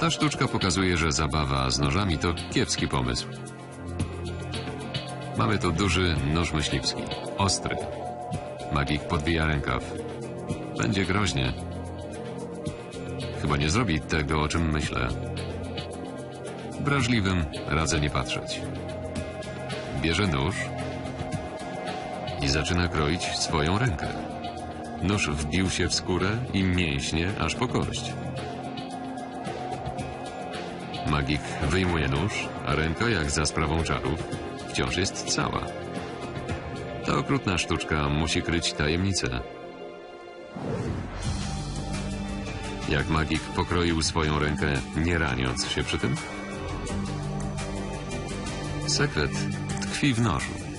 Ta sztuczka pokazuje, że zabawa z nożami to kiepski pomysł. Mamy tu duży nóż myśliwski, ostry. Magik podbija rękaw. Będzie groźnie. Chyba nie zrobi tego, o czym myślę. Wrażliwym radzę nie patrzeć. Bierze nóż i zaczyna kroić swoją rękę. Nóż wbił się w skórę i mięśnie aż po kość. Magik wyjmuje nóż, a ręka, jak za sprawą czarów, wciąż jest cała. Ta okrutna sztuczka musi kryć tajemnicę. Jak magik pokroił swoją rękę, nie raniąc się przy tym? Sekret tkwi w nożu.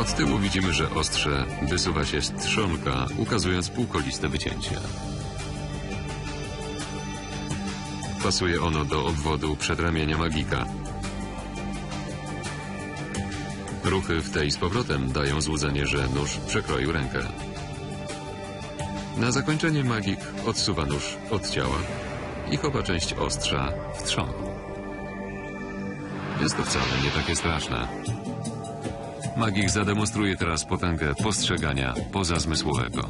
Od tyłu widzimy, że ostrze wysuwa się z trzonka, ukazując półkoliste wycięcie. Pasuje ono do obwodu przedramienia magika. Ruchy w tej z powrotem dają złudzenie, że nóż przekroił rękę. Na zakończenie magik odsuwa nóż od ciała i chowa część ostrza w trzonku. Jest to wcale nie takie straszne. Magik zademonstruje teraz potęgę postrzegania pozazmysłowego.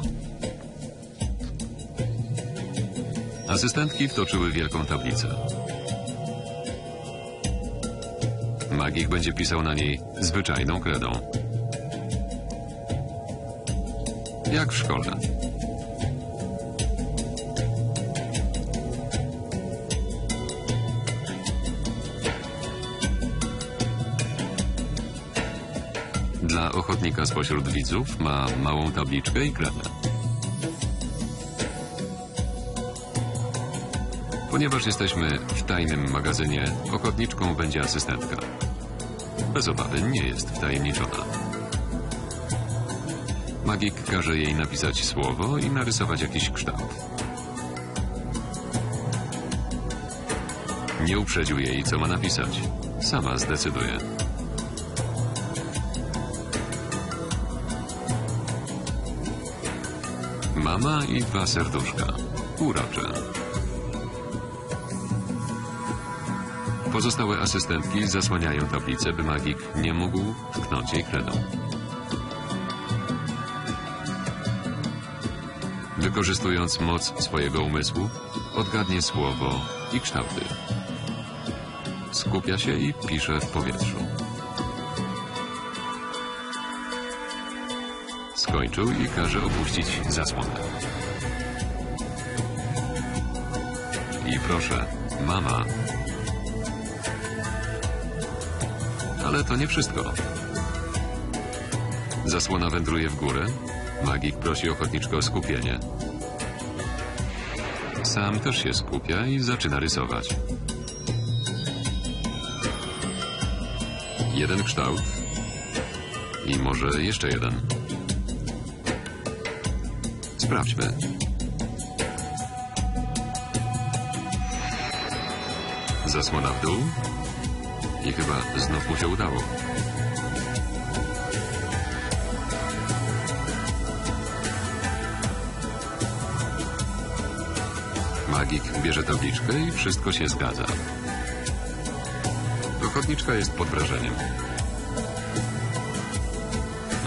Asystentki wtoczyły wielką tablicę. Magik będzie pisał na niej zwyczajną kredą. Jak w szkole. Dla ochotnika spośród widzów ma małą tabliczkę i kredę. Ponieważ jesteśmy w tajnym magazynie, ochotniczką będzie asystentka. Bez obawy nie jest wtajemniczona. Magik każe jej napisać słowo i narysować jakiś kształt. Nie uprzedził jej, co ma napisać. Sama zdecyduje. Mama i dwa serduszka. Urocze. Pozostałe asystentki zasłaniają tablicę, by magik nie mógł tknąć jej kredą. Wykorzystując moc swojego umysłu, odgadnie słowo i kształty. Skupia się i pisze w powietrzu. Skończył i każe opuścić zasłonę. I proszę, mama. Ale to nie wszystko. Zasłona wędruje w górę. Magik prosi ochotniczkę o skupienie. Sam też się skupia i zaczyna rysować. Jeden kształt i może jeszcze jeden. Sprawdźmy. Zasłona w dół i chyba znów mu się udało. Magik bierze tabliczkę i wszystko się zgadza. Ochotniczka jest pod wrażeniem.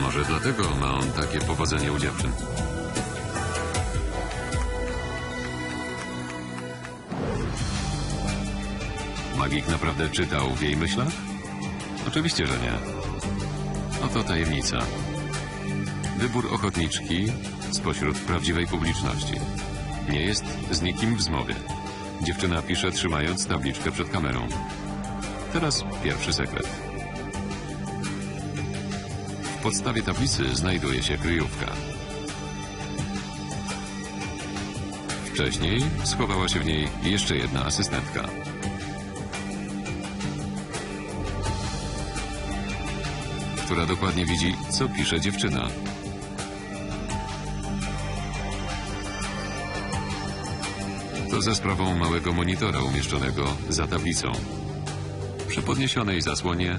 Może dlatego ma on takie powodzenie u dziewczyn. Magik naprawdę czytał w jej myślach? Oczywiście, że nie. Oto tajemnica. Wybór ochotniczki spośród prawdziwej publiczności. Nie jest z nikim w zmowie. Dziewczyna pisze trzymając tabliczkę przed kamerą. Teraz pierwszy sekret. W podstawie tablicy znajduje się kryjówka. Wcześniej schowała się w niej jeszcze jedna asystentka. Która dokładnie widzi, co pisze dziewczyna. To za sprawą małego monitora umieszczonego za tablicą. Przy podniesionej zasłonie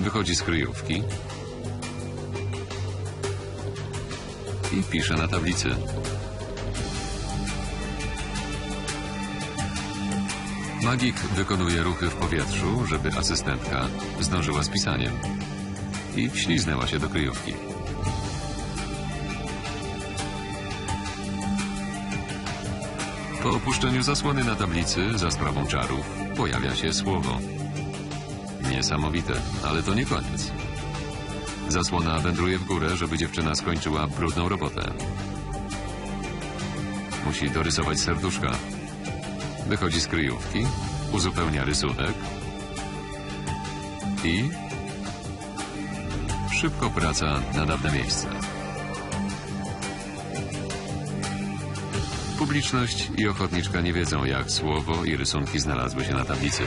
wychodzi z kryjówki i pisze na tablicy. Magik wykonuje ruchy w powietrzu, żeby asystentka zdążyła z pisaniem i wśliznęła się do kryjówki. Po opuszczeniu zasłony na tablicy za sprawą czarów pojawia się słowo. Niesamowite, ale to nie koniec. Zasłona wędruje w górę, żeby dziewczyna skończyła brudną robotę. Musi dorysować serduszka. Wychodzi z kryjówki, uzupełnia rysunek i szybko wraca na dawne miejsce. Publiczność i ochotniczka nie wiedzą, jak słowo i rysunki znalazły się na tablicy.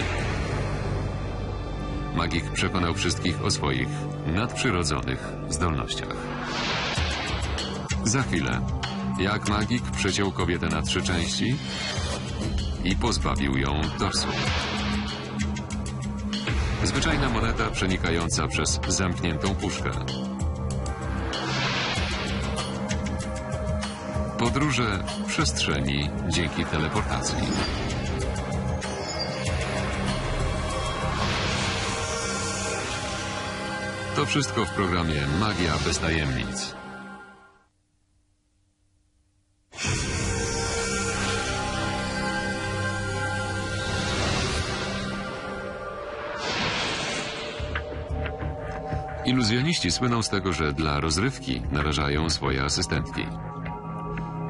Magik przekonał wszystkich o swoich nadprzyrodzonych zdolnościach. Za chwilę, jak magik przeciął kobietę na trzy części i pozbawił ją torsu. Zwyczajna moneta przenikająca przez zamkniętą puszkę. Podróże w przestrzeni dzięki teleportacji. To wszystko w programie Magia bez tajemnic. Iluzjoniści słyną z tego, że dla rozrywki narażają swoje asystentki.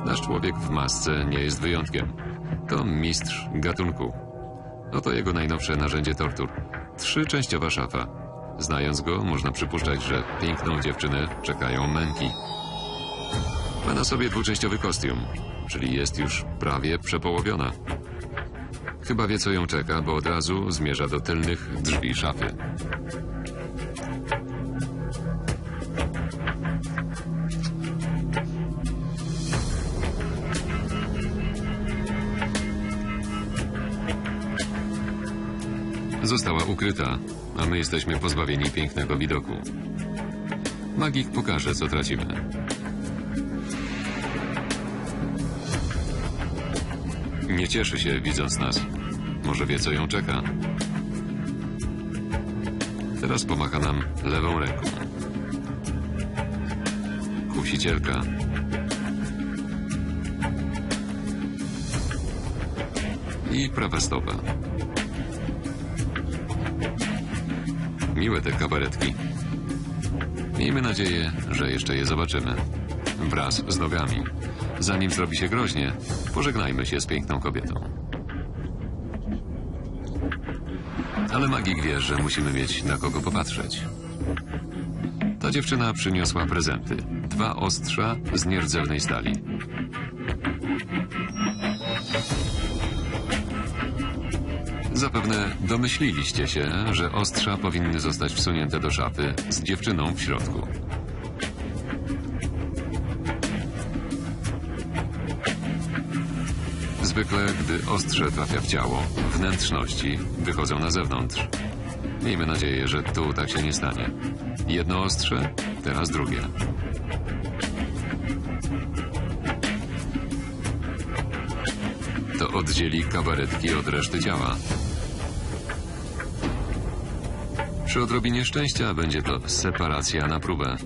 Nasz człowiek w masce nie jest wyjątkiem. To mistrz gatunku. Oto jego najnowsze narzędzie tortur. Trzyczęściowa szafa. Znając go, można przypuszczać, że piękną dziewczynę czekają męki. Ma na sobie dwuczęściowy kostium, czyli jest już prawie przepołowiona. Chyba wie, co ją czeka, bo od razu zmierza do tylnych drzwi szafy. Została ukryta, a my jesteśmy pozbawieni pięknego widoku. Magik pokaże, co tracimy. Nie cieszy się, widząc nas. Może wie, co ją czeka. Teraz pomacha nam lewą ręką. Kusicielka. I prawa stopa. Miłe te kabaretki. Miejmy nadzieję, że jeszcze je zobaczymy. Wraz z nogami. Zanim zrobi się groźnie, pożegnajmy się z piękną kobietą. Ale magik wie, że musimy mieć na kogo popatrzeć. Ta dziewczyna przyniosła prezenty. Dwa ostrza z nierdzewnej stali. Zapewne domyśliliście się, że ostrza powinny zostać wsunięte do szafy z dziewczyną w środku. Zwykle, gdy ostrze trafia w ciało, wnętrzności wychodzą na zewnątrz. Miejmy nadzieję, że tu tak się nie stanie. Jedno ostrze, teraz drugie. Oddzieli kabaretki od reszty ciała. Przy odrobinie szczęścia będzie to separacja na próbę.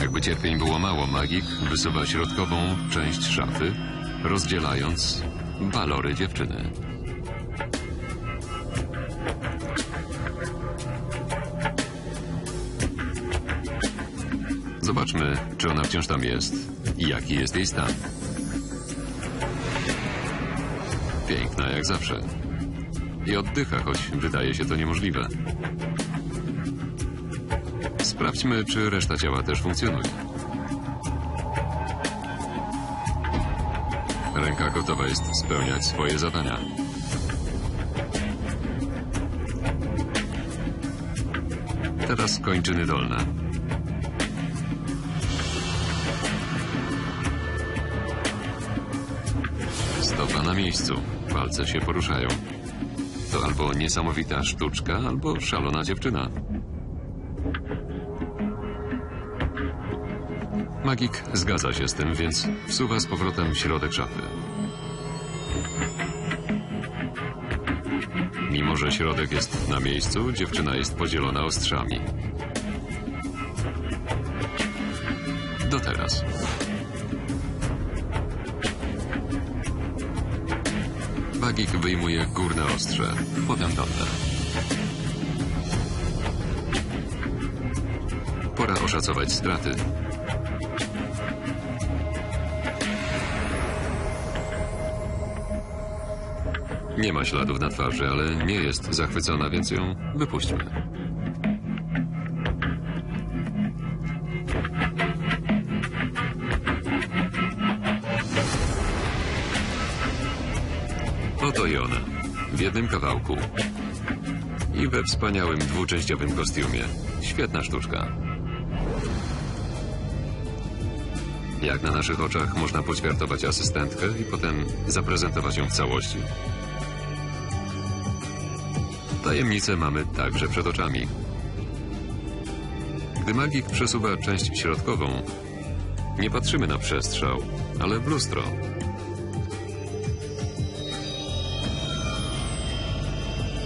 Jakby cierpień było mało, magik wysuwa środkową część szafy, rozdzielając walory dziewczyny. Zobaczmy, czy ona wciąż tam jest i jaki jest jej stan. Piękna jak zawsze. I oddycha, choć wydaje się to niemożliwe. Sprawdźmy, czy reszta ciała też funkcjonuje. Ręka gotowa jest spełniać swoje zadania. Teraz kończyny dolne. miejscu. Palce się poruszają. To albo niesamowita sztuczka, albo szalona dziewczyna. Magik zgadza się z tym, więc wsuwa z powrotem środek szafy. Mimo, że środek jest na miejscu, dziewczyna jest podzielona ostrzami. Do teraz. Magik wyjmuje górne ostrze, potem dolne. Pora oszacować straty. Nie ma śladów na twarzy, ale nie jest zachwycona, więc ją wypuśćmy. W jednym kawałku. I we wspaniałym dwuczęściowym kostiumie. Świetna sztuczka. Jak na naszych oczach można poćwiartować asystentkę i potem zaprezentować ją w całości? Tajemnicę mamy także przed oczami. Gdy magik przesuwa część środkową, nie patrzymy na przestrzał, ale w lustro.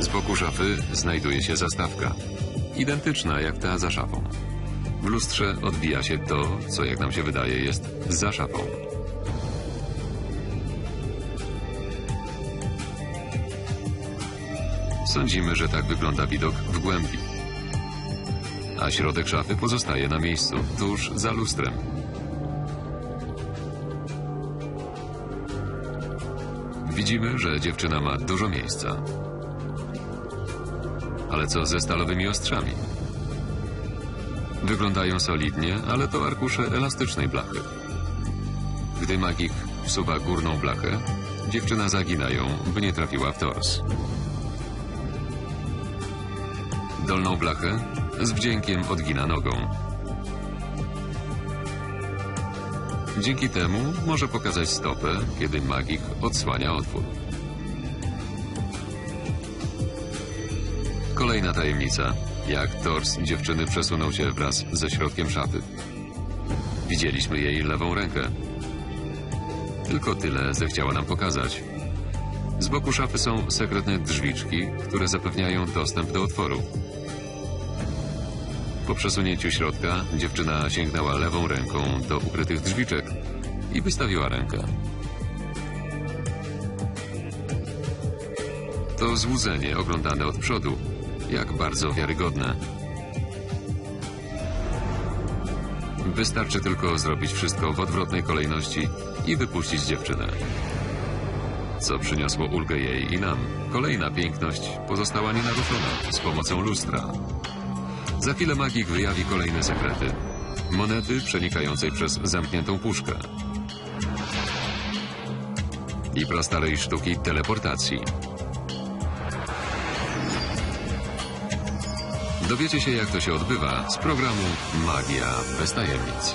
Z boku szafy znajduje się zastawka, identyczna jak ta za szafą. W lustrze odbija się to, co jak nam się wydaje jest za szafą. Sądzimy, że tak wygląda widok w głębi. A środek szafy pozostaje na miejscu, tuż za lustrem. Widzimy, że dziewczyna ma dużo miejsca. Ale co ze stalowymi ostrzami? Wyglądają solidnie, ale to arkusze elastycznej blachy. Gdy magik wsuwa górną blachę, dziewczyna zagina ją, by nie trafiła w tors. Dolną blachę z wdziękiem odgina nogą. Dzięki temu może pokazać stopę, kiedy magik odsłania otwór. Kolejna tajemnica. Jak tors dziewczyny przesunął się wraz ze środkiem szafy. Widzieliśmy jej lewą rękę. Tylko tyle zechciała nam pokazać. Z boku szafy są sekretne drzwiczki, które zapewniają dostęp do otworu. Po przesunięciu środka dziewczyna sięgnęła lewą ręką do ukrytych drzwiczek i wystawiła rękę. To złudzenie oglądane od przodu. Jak bardzo wiarygodne. Wystarczy tylko zrobić wszystko w odwrotnej kolejności i wypuścić dziewczynę. Co przyniosło ulgę jej i nam. Kolejna piękność pozostała nienaruszona z pomocą lustra. Za chwilę magik wyjawi kolejne sekrety. Monety przenikającej przez zamkniętą puszkę. I prastarej sztuki teleportacji. Dowiecie się, jak to się odbywa z programu Magia bez tajemnic.